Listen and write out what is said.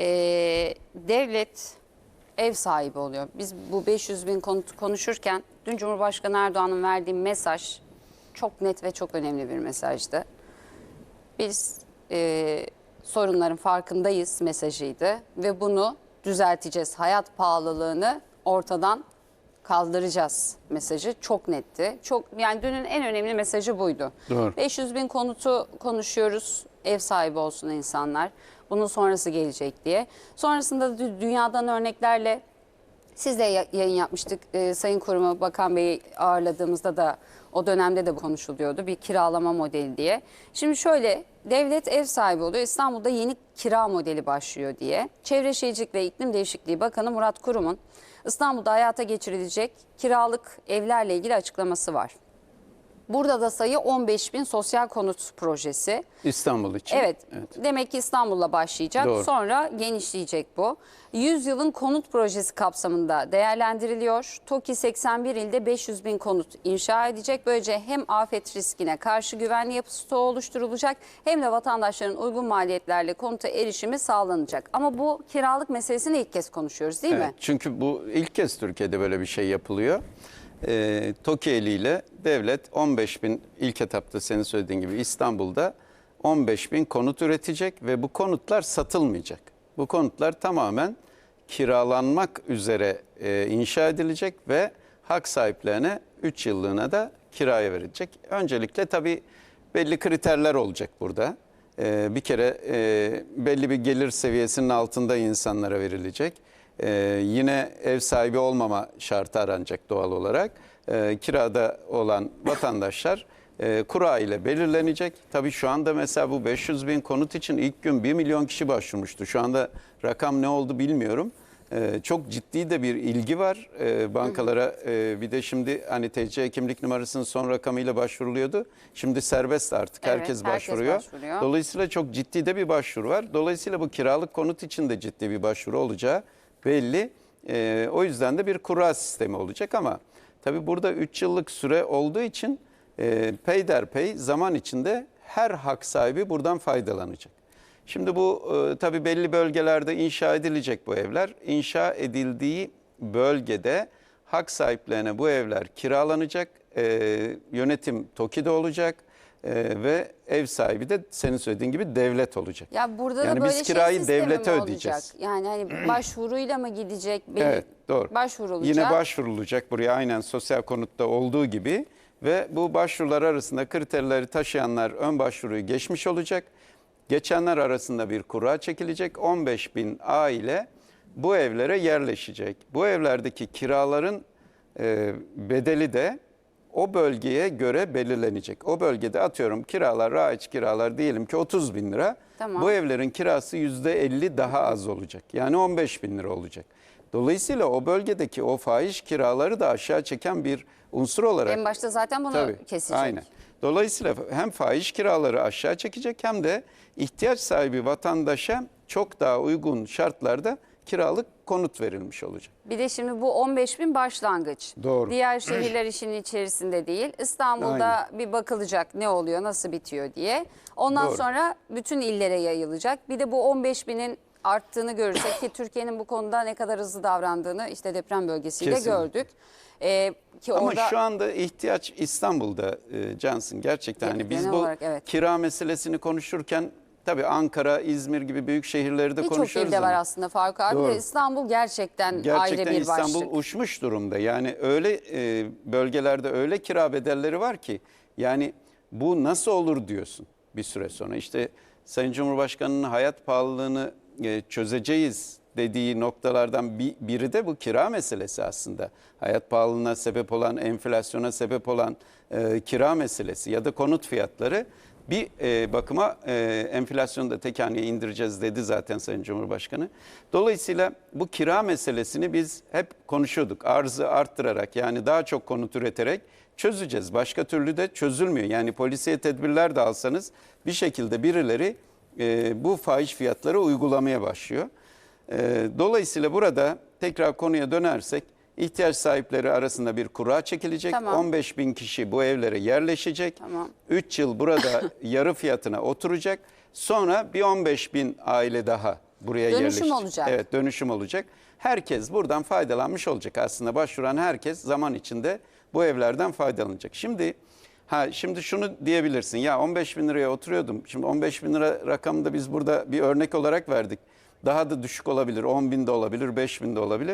e, devlet ev sahibi oluyor. Biz bu 500 bin konuşurken dün Cumhurbaşkanı Erdoğan'ın verdiği mesaj çok net ve çok önemli bir mesajdı. Biz e, sorunların farkındayız mesajıydı ve bunu düzelteceğiz. Hayat pahalılığını ortadan kaldıracağız mesajı çok netti. Çok yani dünün en önemli mesajı buydu. Doğru. 500 bin konutu konuşuyoruz. Ev sahibi olsun insanlar. Bunun sonrası gelecek diye. Sonrasında dü- dünyadan örneklerle siz de ya- yayın yapmıştık. Ee, Sayın Koruma Bakan Bey'i ağırladığımızda da o dönemde de konuşuluyordu. Bir kiralama modeli diye. Şimdi şöyle devlet ev sahibi oluyor. İstanbul'da yeni kira modeli başlıyor diye. Çevre Şehircilik ve İklim Değişikliği Bakanı Murat Kurum'un İstanbul'da hayata geçirilecek kiralık evlerle ilgili açıklaması var. Burada da sayı 15 bin sosyal konut projesi. İstanbul için. Evet, demek ki İstanbul'la başlayacak. Doğru. Sonra genişleyecek bu. 100 yılın konut projesi kapsamında değerlendiriliyor. TOKİ 81 ilde 500 bin konut inşa edecek. Böylece hem afet riskine karşı güvenli yapı stoğu oluşturulacak hem de vatandaşların uygun maliyetlerle konuta erişimi sağlanacak. Ama bu kiralık meselesini ilk kez konuşuyoruz değil Evet, mi? Çünkü bu ilk kez Türkiye'de böyle bir şey yapılıyor. Ee, TOKİ eliyle devlet 15 bin ilk etapta senin söylediğin gibi İstanbul'da 15 bin konut üretecek ve bu konutlar satılmayacak. Bu konutlar tamamen kiralanmak üzere e, inşa edilecek ve hak sahiplerine 3 yıllığına da kiraya verilecek. Öncelikle tabii belli kriterler olacak burada. Ee, bir kere e, belli bir gelir seviyesinin altında insanlara verilecek. Ee, yine ev sahibi olmama şartı aranacak doğal olarak. Ee, kirada olan vatandaşlar e, kura ile belirlenecek. Tabii şu anda mesela bu 500 bin konut için ilk gün 1 milyon kişi başvurmuştu. Şu anda rakam ne oldu bilmiyorum. Ee, çok ciddi de bir ilgi var Ee, bankalara. Ee, bir de şimdi hani TC kimlik numarasının son rakamıyla başvuruluyordu. Şimdi serbest artık Evet, herkes herkes başvuruyor. başvuruyor. Dolayısıyla çok ciddi de bir başvuru var. Dolayısıyla bu kiralık konut için de ciddi bir başvuru olacağı belli. Ee, o yüzden de bir kura sistemi olacak ama tabii burada 3 yıllık süre olduğu için e, peyderpey zaman içinde her hak sahibi buradan faydalanacak. Şimdi bu e, tabii belli bölgelerde inşa edilecek bu evler. İnşa edildiği bölgede hak sahiplerine bu evler kiralanacak. E, yönetim TOKİ'de olacak e, ve ev sahibi de senin söylediğin gibi devlet olacak. Ya burada Yani da biz böyle kirayı şey devlete ödeyeceğiz. Yani hani başvuruyla mı gidecek? Belli- Evet doğru. Başvurulacak. Yine başvurulacak buraya aynen sosyal konutta olduğu gibi ve bu başvurular arasında kriterleri taşıyanlar ön başvuruyu geçmiş olacak. Geçenler arasında bir kura çekilecek. 15 bin aile bu evlere yerleşecek. Bu evlerdeki kiraların e, bedeli de o bölgeye göre belirlenecek. O bölgede atıyorum kiralar, raiç kiralar diyelim ki 30 bin lira. Tamam. Bu evlerin kirası %50 daha az olacak. Yani 15 bin lira olacak. Dolayısıyla o bölgedeki o fahiş kiraları da aşağı çeken bir unsur olarak En başta zaten bunu Tabii, kesecek. Aynen. Dolayısıyla hem fahiş kiraları aşağı çekecek hem de ihtiyaç sahibi vatandaşa çok daha uygun şartlarda kiralık konut verilmiş olacak. Bir de şimdi bu 15 bin başlangıç. Doğru. Diğer şehirler işin içerisinde değil. İstanbul'da bir bakılacak ne oluyor, nasıl bitiyor diye. Ondan Doğru. sonra bütün illere yayılacak. Bir de bu 15 binin arttığını görürsek ki Türkiye'nin bu konuda ne kadar hızlı davrandığını işte deprem bölgesiyle Kesinlikle. gördük. Ee, ki Ama orada şu anda ihtiyaç İstanbul'da e, Cansın gerçekten hani biz bu olarak, evet. kira meselesini konuşurken tabii Ankara, İzmir gibi büyük şehirleri de birçok konuşuyoruz. ilde var aslında Faruk abi. Doğru. de İstanbul gerçekten, Gerçekten ayrı bir İstanbul başlık. uçmuş durumda. Yani öyle e, bölgelerde öyle kira bedelleri var ki yani bu nasıl olur diyorsun bir süre sonra. İşte Sayın Cumhurbaşkanı'nın hayat pahalılığını e, çözeceğiz dediği noktalardan bir, biri de bu kira meselesi aslında. Hayat pahalılığına sebep olan, enflasyona sebep olan e, kira meselesi ya da konut fiyatları bir e, bakıma e, enflasyonu da tek haneye indireceğiz dedi zaten Sayın Cumhurbaşkanı. Dolayısıyla bu kira meselesini biz hep konuşuyorduk. Arzı arttırarak yani daha çok konut üreterek çözeceğiz. Başka türlü de çözülmüyor. Yani polisiye tedbirler de alsanız bir şekilde birileri e, bu fahiş fiyatları uygulamaya başlıyor. E, dolayısıyla burada tekrar konuya dönersek ihtiyaç sahipleri arasında bir kura çekilecek. Tamam. 15 bin kişi bu evlere yerleşecek. Tamam. 3 yıl burada yarı fiyatına oturacak. Sonra bir 15 bin aile daha buraya Dönüşüm yerleşecek. olacak. Evet dönüşüm olacak. Herkes buradan faydalanmış olacak aslında. Başvuran herkes zaman içinde bu evlerden faydalanacak. Şimdi ha şimdi şunu diyebilirsin ya 15 bin liraya oturuyordum. Şimdi 15 bin lira rakamını da biz burada bir örnek olarak verdik. Daha da düşük olabilir 10 bin de olabilir 5 bin de olabilir.